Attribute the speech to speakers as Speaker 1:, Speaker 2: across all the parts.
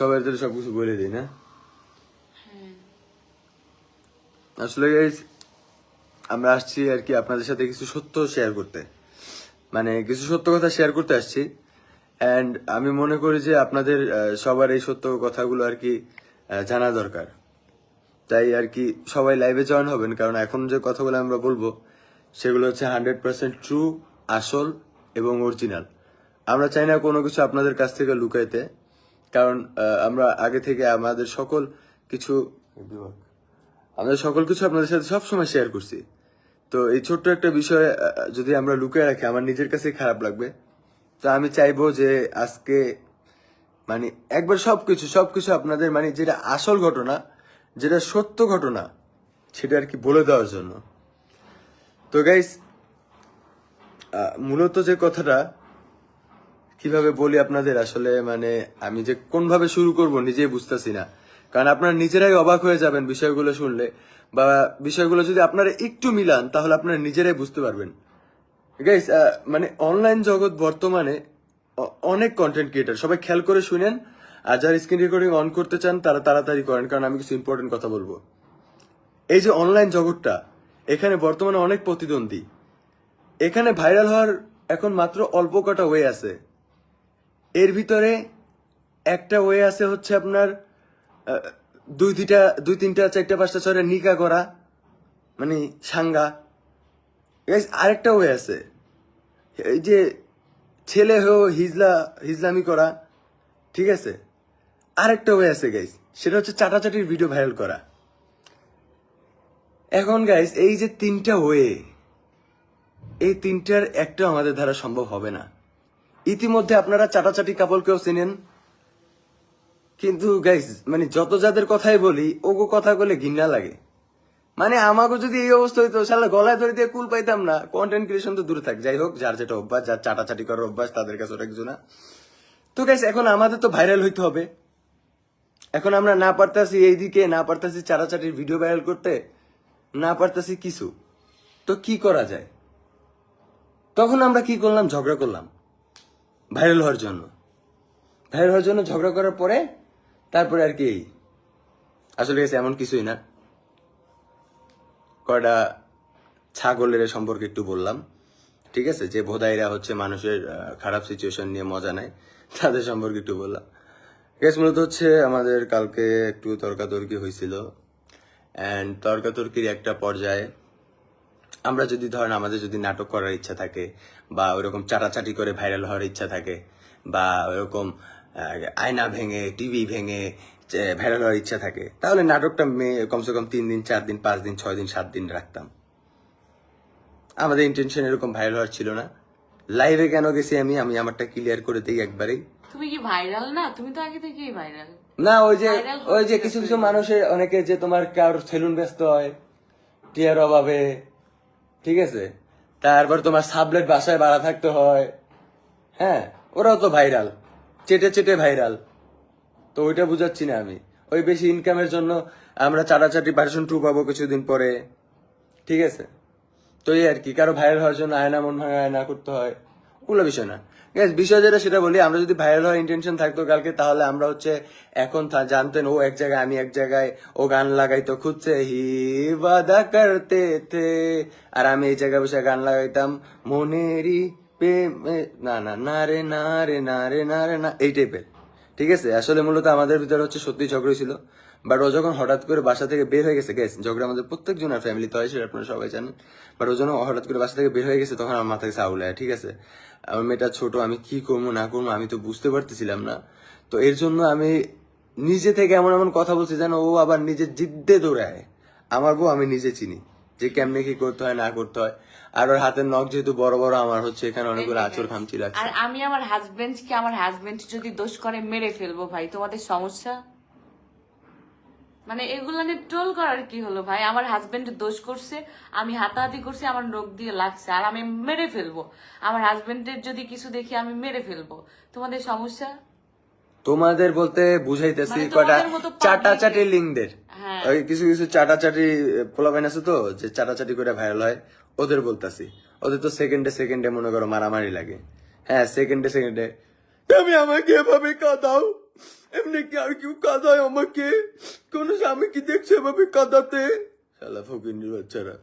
Speaker 1: সবাই তো সবকিছু বলে দিই না?
Speaker 2: হ্যাঁ।
Speaker 1: আসলে আমরা আসছি আর কি আপনাদের সাথে কিছু সত্য শেয়ার করতে। মানে কিছু সত্য কথা শেয়ার করতে আসছি। অ্যান্ড আমি মনে করি যে আপনাদের সবার এই সত্য কথাগুলো আর কি জানা দরকার। তাই আর কি সবাই লাইভে জয়েন হবেন কারণ এখন যে কথাগুলো আমরা বলব সেগুলো হচ্ছে হান্ড্রেড পার্সেন্ট ট্রু আসল এবং অরিজিনাল আমরা চাই না কোনো কিছু আপনাদের কাছ থেকে লুকাইতে। কারণ আমরা আগে থেকে আমাদের সকল কিছু আমাদের সকল কিছু আপনাদের সাথে সবসময় শেয়ার করছি। তো এই ছোট্ট একটা বিষয় যদি আমরা লুকিয়ে রাখি, আমার নিজের কাছে খারাপ লাগবে। তো আমি চাইব যে আজকে মানে একবার সবকিছু সবকিছু আপনাদের মানে যেটা আসল ঘটনা, যেটা সত্য ঘটনা, সেটা আর কি বলে দেওয়ার জন্য। তো গাইস মূলত যে কথাটা কীভাবে বলি আপনাদের আসলে মানে আমি যে কোনভাবে শুরু করব নিজেই বুঝতেছি না। কারণ আপনারা নিজেরাই অবাক হয়ে যাবেন বিষয়গুলো শুনলে। বা বিষয়গুলো যদি আপনারা একটু মিলান, তাহলে আপনারা নিজেরাই বুঝতে পারবেন। গাইস মানে অনলাইন জগৎ বর্তমানে অনেক কন্টেন্ট ক্রিয়েটার সবাই খেয়াল করে শুনেন, আর যারা স্ক্রিন রেকর্ডিং অন করতে চান, তারা তাড়াতাড়ি করেন, কারণ আমি কিছু ইম্পর্টেন্ট কথা বলব। এই যে অনলাইন জগৎটা, এখানে বর্তমানে অনেক প্রতিদ্বন্দ্বী। এখানে ভাইরাল হওয়ার এখন মাত্র অল্প কটা ওয়ে আছে। এর ভিতরে একটা ওয়ে আছে হচ্ছে আপনার দুই দুইটা দুই তিনটা, চারটা, পাঁচটা, ছয়টা নিকা করা মানে সাঙ্গা। আরেকটা ওয়ে আছে। এই যে ছেলে হয়েও হিজলা, হিজলামি করা, ঠিক আছে? আরেকটা ওয়ে আছে গাইস সেটা হচ্ছে চাটাচাটির ভিডিও ভাইরাল করা। এখন গাইস এই যে তিনটা ওয়ে, এই তিনটার একটা আমাদের দ্বারা সম্ভব হবে না। ইতিমধ্যে আপনারা চাটাচাটি কাপলকেও চেনেন। কিন্তু গাইস মানে যত যাদের কথাই বলি, ওগো কথা বলে ঘৃণা লাগে। মানে আমাকে যদি এই অবস্থা হইতো সালা গলায় ধরে দিয়ে কুল পাইতাম না। কন্টেন্ট ক্রিয়েশন তো দূরে থাক, যাই হোক, যার যেটা অভ্যাস, যার চাটাচাটি করার অভ্যাস, তাদের কাছে ওটা কিছু না। তো গাইস এখন আমাদের তো ভাইরাল হইতে হবে। এখন আমরা না পারতাছি এইদিকে, না পারতাছি চাটাচাটির ভিডিও ভাইরাল করতে, না পারতাছি কিছু। তো কি করা যায়? তখন আমরা কি করলাম? ঝগড়া করলাম। ভাইরাল হওয়ার জন্য। ভাইরাল হওয়ার জন্য ঝগড়া করার পরে তারপরে আর কি আসলে গেছে এমন কিছুই না। কয়টা ছাগলের সম্পর্কে একটু বললাম। ঠিক আছে, যে ভোদাইরা হচ্ছে মানুষের খারাপ সিচুয়েশন নিয়ে মজা নেয়, তাদের সম্পর্কে একটু বললাম। গ্যাস মূলত হচ্ছে আমাদের কালকে একটু তর্কাতর্কি হয়েছিল। অ্যান্ড তর্কাতর্কির একটা পর্যায়ে আমরা যদি ধরেন আমাদের যদি নাটক করার ইচ্ছা থাকে বা ওইরকম চাটাচাটি করে ভাইরাল হওয়ার ইচ্ছা থাকে বা ওইরকম আহ, আয়না ভেঙে টিভি ভেঙে ভাইরাল হওয়ার ইচ্ছা থাকে তাহলে নাটকটা কমসে কম তিন দিন চার দিন পাঁচ দিন ছয় দিন সাত দিন রাখতাম। আমাদের ইন্টেনশন এরকম ভাইরাল হওয়ার ছিল না। লাইভে কেন গেছি আমি? আমি আমারটা ক্লিয়ার করে দিই একবারেই।
Speaker 2: তুমি কি ভাইরাল না? তুমি তো আগে থেকেই ভাইরাল
Speaker 1: না ওই যে ওই যে কিছু কিছু মানুষের অনেকে যে তোমার কার সেলুন ব্যস্ত হয় টিয়ার অভাবে ঠিক আছে? তারপর তোমার সাবলেট বাসায় বাড়া থাকতে হয়। হ্যাঁ ওরাও তো ভাইরাল। চেটে চেটে ভাইরাল। তো ওইটা বুঝাচ্ছি না আমি। ওই বেশি ইনকামের জন্য আমরা চাটাচাটি ভার্সন টু পাবো কিছুদিন পরে। ঠিক আছে? তো এই আর কি, কারও ভাইরাল হওয়ার জন্য আয়না মন ভাঙা আয়না করতে হয়। ওগুলো বিষয় না। গ্যাস বিষয় যেটা, সেটা বলি, আমরা যদি ভাইরাল হওয়ার ইন্টেনশন থাকতো কালকে, তাহলে আমরা হচ্ছে এখন জানতেন, ও এক জায়গায়, আমি এক জায়গায়, ও গান লাগাইতো, খুঁজছে, হি বাদা করতে থে। আর আমি এই জায়গায় বসে গান লাগাইতাম, মনেরই প্রেমে না না না রে না রে না রে না রে, না, এই টাইপের ঠিক আছে? আসলে মূলত আমাদের ভিতরে হচ্ছে সত্যি ঝগড়া ছিল। বাট ও যখন হঠাৎ করে বাসা থেকে বের হয়ে গেছে গেছে ঝগড়া আমাদের প্রত্যেক জনের ফ্যামিলিতে হয় সেটা আপনারা সবাই জানেন। বাট ও যখন হঠাৎ করে বাসা থেকে বের হয়ে গেছে তখন আমার মাথা গেছে আউলায় ঠিক আছে? আমার মেয়েটা ছোট আমি কি করব না করব আমি তো বুঝতে পারতেছিলাম না। তো এর জন্য আমি নিজে থেকে এমন এমন কথা বলছি যেন ও আবার নিজে জিদ্দে দৌড়ায়। আমার বউ আমি নিজে চিনি যে কেমনে কি করতে হয় না করতে হয়। আর ওর হাতের নখ যেহেতু বড় বড় আমার হচ্ছে এখানে অনেকগুলো আচর খামচি লাগছে।
Speaker 2: আর আমি আমার হাজবেন্ড হাজবেন্ডকে আমার হাজবেন্ড যদি দোষ করে মেরে ফেলব ভাই তোমাদের সমস্যা? মানে এগুলো নিয়ে ট্রোল করার কি হলো ভাই? আমার হাজবেন্ড দোষ করছে আমি হাতাহাতি করছি আমার নখ দিয়ে লাগছে আর আমি মেরে ফেলব। আমার হাজবেন্ডের যদি কিছু দেখি আমি মেরে ফেলব। তোমাদের সমস্যা?
Speaker 1: তোমাদের বলতে বুঝাইতেছি কটা চাটাচাটি লিঙ্কদের।
Speaker 2: হ্যাঁ।
Speaker 1: ওই কিছু কিছু চাটাচাটি পোলাপাইন আছে তো যে চাটাচাটি করে ভাইরাল হয় ওদের বলতাছি। ওদের তো সেকেন্ডে সেকেন্ডে মনে করো মারামারি লাগে। হ্যাঁ সেকেন্ডে সেকেন্ডে তুমি আমাকে এভাবে কাঁদাও এমনি কি আর কেউ কাঁদায় আমাকে? কোন স্বামী কি দেখছে এভাবে কাঁদাতে? শালা ফকিন্দির বাচ্চারা।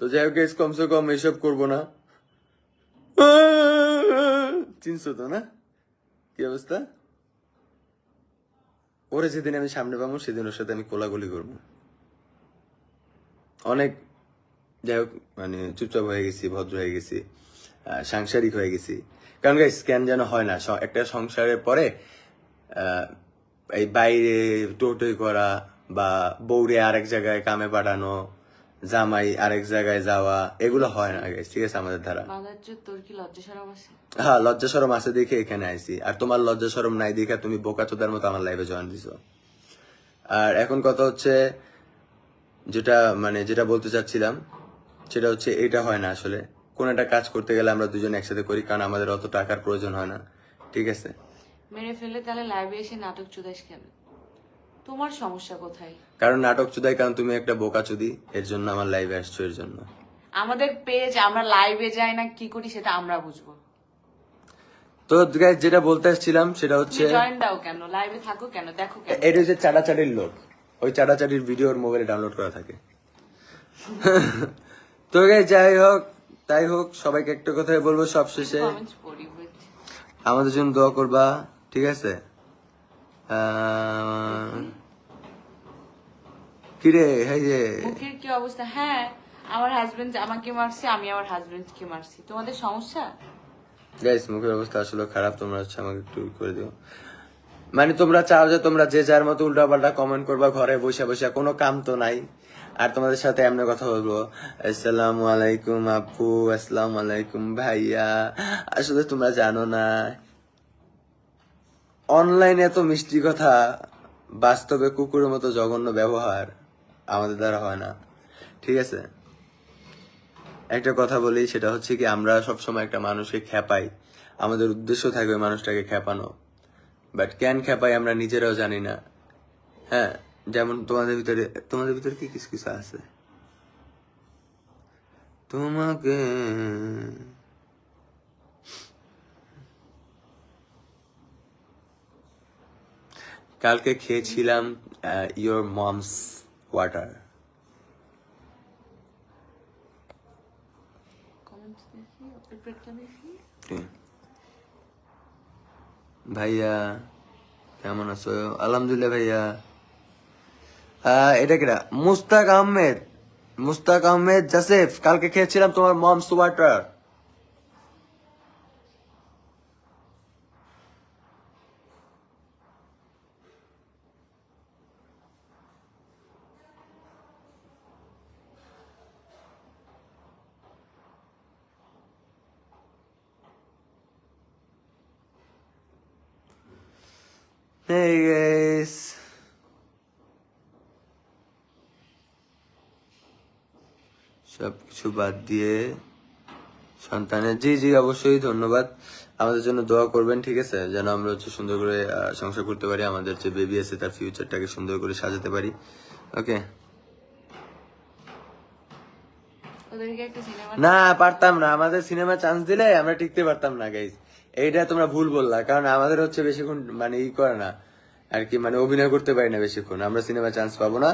Speaker 1: তো যাই হোক কমসে কম এসব করব না। চিনছো তো না? কি অবস্থা? ওরে যেদিন আমি সামনে পাবো, সেদিন ওর সাথে আমি কোলাগুলি করব। অনেক, যাই হোক মানে চুপচাপ হয়ে গেছি, ভদ্র হয়ে গেছি সাংসারিক হয়ে গেছি। কারণ স্ক্যান যেন হয় না একটা সংসারের পরে এই বাইরে টোটোই করা বা বউরে আরেক জায়গায় কামে পাঠানো জামাই আরেক জায়গায় যাওয়া এগুলো হয় না গাইস ঠিক আছে আমাদের দ্বারা।
Speaker 2: তোর কি লজ্জা সরম আছে?
Speaker 1: হ্যাঁ লজ্জা সরম আছে দেখে এখানে আইছি। আর তোমার লজ্জা সরম নাই দেখে তুমি বোকা চোদার মতো আমার লাইফে জয়েন দিছো। আর এখন কথা হচ্ছে যেটা মানে যেটা বলতে চাচ্ছিলাম সেটা হচ্ছে এটা হয় না আসলে। কোন একটা কাজ করতে গেলে আমরা দুজন একসাথে করি কারণ আমাদের অত টাকার প্রয়োজন হয় না। ঠিক আছে?
Speaker 2: মেরে ফেলে তাহলে লাইভে এসে নাটক চুদাইস কেন? তোমার সমস্যা কোথায়?
Speaker 1: কারণ নাটক চুদাই কারণ তুমি একটা বোকা চুদি এর জন্য আমার লাইভে আসছো এর জন্য।
Speaker 2: আমাদের পেজ আমরা লাইভে যাই না কি করি সেটা আমরা বুঝব।
Speaker 1: তো guys, যেটা বলতে আসছিলাম সেটা হচ্ছে
Speaker 2: জয়েন দাও কেন? লাইভে থাকো কেন? দেখো কেন।
Speaker 1: এটা হচ্ছে চাটাচাটির লোক। ওই চাটাচাটির ভিডিও ওর মোবাইলে ডাউনলোড করা থাকে। তো guys, যাই হোক তাই হোক সবাইকে একটা কথাই বলব সব শেষে
Speaker 2: কমেন্টস পড়ি
Speaker 1: আমাদের জন্য দোয়া করবা। ঠিক আছে? কিরে যে
Speaker 2: মুখের কি অবস্থা? হ্যাঁ আমার হাজবেন্ড আমাকে মারছে আমি আমার হাজবেন্ডকে মারছি। তোমাদের সমস্যা?
Speaker 1: গাইস মুখের অবস্থা আসলে খারাপ তোমরা হচ্ছে আমাকে একটু করে দিও। মানে তোমরা চাও যে তোমরা যে যার মতো উল্টা পাল্টা কমেন্ট করবা ঘরে বসে বসে কোনো কাম তো নাই। আর তোমাদের সাথে এমনি কথা বলব। আসসালামু আলাইকুম আপু আসসালামু আলাইকুম ভাইয়া। আসলে তোমরা জানো না অনলাইনে এত মিষ্টি কথা বাস্তবে কুকুরের মতো জঘন্য ব্যবহার আমাদের দ্বারা হয় না। ঠিক আছে? একটা কথা বলি, সেটা হচ্ছে কি আমরা সবসময় একটা মানুষকে খেপাই আমাদের উদ্দেশ্য থাকে ওই মানুষটাকে খেপানো বাট ক্যান খেপাই আমরা নিজেরাও জানি না। হ্যাঁ যেমন তোমাদের ভিতরে তোমাদের ভিতরে কি কিছু কিছু আছে? তোমাকে কালকে খেয়েছিলাম ইয়োর মমস ওয়াটার ভাইয়া কেমন আছো? আলহামদুলিল্লাহ ভাইয়া। এটা কিরা মুস্তাক আহমেদ। মুস্তাক আহমেদ জাসেফ কালকে খেয়েছিলাম তোমার মমস ওয়াটার Hey guys. সব কিছু বাদ দিয়ে সন্তানের জি জি অবশ্যই ধন্যবাদ। আমাদের জন্য দোয়া করবেন ঠিক আছে? যেন আমরা হচ্ছে সুন্দর করে সংসার করতে পারি আমাদের যে বেবি আছে তার ফিউচারটাকে সুন্দর করে সাজাতে পারি। ওকে না পারতাম না। আমাদের সিনেমা চান্স দিলে আমরা টিকতে পারতাম না গাইজ এইটা তোমরা ভুল বললা, কারণ আমাদের হচ্ছে বেশিক্ষণ মানে ই করে না, আর কি মানে অভিনয় করতে পারি না বেশিক্ষণ। আমরা সিনেমা চান্স পাবো না।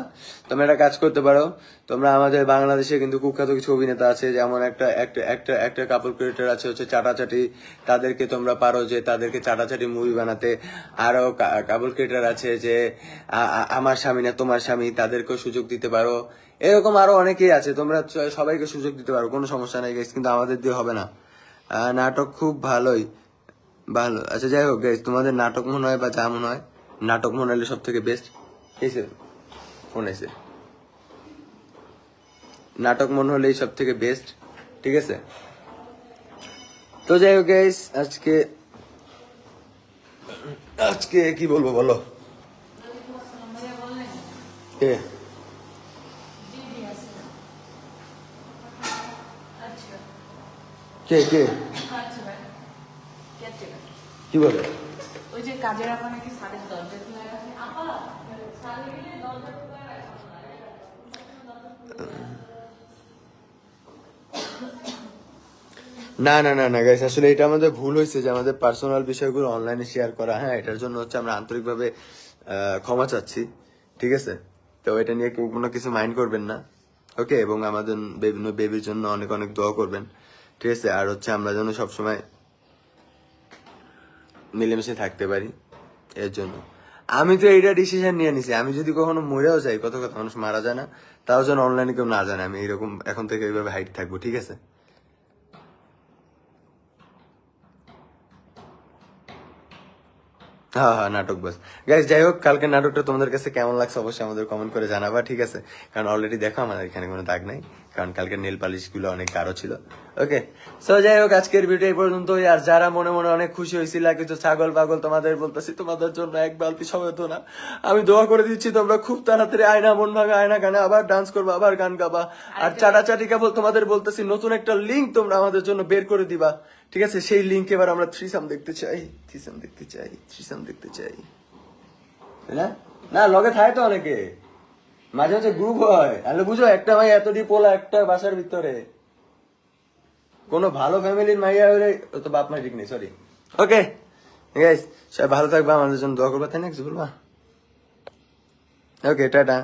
Speaker 1: তোমরা একটা কাজ করতে পারো, তোমরা আমাদের বাংলাদেশে কিন্তু কুখ্যাত কিছু অভিনেতা আছে, যেমন একটা একটা একটা একটা কাপড় ক্রিয়েটার আছে হচ্ছে চাটাচাটি। তাদেরকে তোমরা পারো যে তাদেরকে চাটাচাটি মুভি বানাতে। আরও কাপড় ক্রিয়েটার আছে যে আমার স্বামী না তোমার স্বামী, তাদেরকেও সুযোগ দিতে পারো। এরকম আরও অনেকেই আছে, তোমরা সবাইকে সুযোগ দিতে পারো, কোনো সমস্যা নাই কিন্তু আমাদের দিয়ে হবে না। নাটক খুব ভালোই। ভালো। আচ্ছা যাই হোক গাইস তোমাদের নাটক মনে হয় বা যা মনে হয়, নাটক মনে হলে সব থেকে বেস্ট এসে ফোন এসে নাটক মনে হলেই সব থেকে বেস্ট ঠিক আছে? তো যাই হোক গাইস আজকে আজকে কি বলব বলো? কে কে কে? কি বলে?
Speaker 2: ওই যে কাজের আপা নাকি সাড়ে দরজা খোলা রাখে আপা সাড়ে গেলে দরজা খোলা রাখে।
Speaker 1: না না না না গাইস আসলে এটা আমাদের ভুল হয়েছে যে আমাদের পার্সোনাল বিষয়গুলো অনলাইনে শেয়ার করা হ্যাঁ এটার জন্য হচ্ছে আমরা আন্তরিকভাবে ক্ষমা চাচ্ছি ঠিক আছে? তো এটা নিয়ে কেউ কোনো কিছু মাইন্ড করবেন না ওকে এবং আমাদের বিভিন্ন বেবির জন্য অনেক অনেক দোয়া করবেন ঠিক আছে? আর হচ্ছে আমরা যেন সবসময় মিলেমিশে থাকতে পারি, এর জন্য। আমি তো এইটা ডিসিশন নিয়ে নিছি। আমি যদি কখনো মরেও যাই, কত কথা, মানুষ মারা যায় না। তাও যেন অনলাইনে কেউ না জানে, আমি এরকম এখন থেকে এইভাবে হাইট থাকব, ঠিক আছে? হ্যাঁ হ্যাঁ নাটক বাস। গাইজ যাই হোক, কালকে নাটকটা তোমাদের কাছে কেমন লাগছে অবশ্যই আমাদের কমেন্ট করে জানাবা, ঠিক আছে? কারণ অলরেডি দেখো, আমার এখানে কোনো দাগ নাই। কারণ কালকে নেল পালিশগুলো অনেক গাঢ় ছিল। ওকে সো যাই হোক আজকের ভিডিও এই পর্যন্তই। আর যারা মনে মনে অনেক খুশি হয়েছিল কিছু ছাগল পাগল তোমাদের বলতেছি তোমাদের জন্য এক বালতি সবাই তো না। আমি দোয়া করে দিচ্ছি তোমরা খুব তাড়াতাড়ি আয়না মন ভাঙা আয়না গানে আবার ডান্স করবা আবার গান গাবা। আর চাটাচাটি কেবল তোমাদের বলতেছি নতুন একটা লিঙ্ক তোমরা আমাদের জন্য বের করে দিবা। ঠিক আছে? সেই লিঙ্ক এবার আমরা থ্রিসাম দেখতে চাই। থ্রিসাম দেখতে চাই থ্রিসাম দেখতে চাই। না লগে থাকে তো অনেকে। মাঝে মাঝে গ্রুপ হয়। তাহলে বুঝো একটা ভাই এতটি পোলা একটা বাসার ভিতরে। কোনো ভালো ফ্যামিলির মাইয়া হলে তো বাপ মা ঠিক নেই সরি ওকে গাইস সবাই ভালো থাকবা আমাদের জন্য দোয়া করবা তাই না? কিছু বলবা? Okay tata.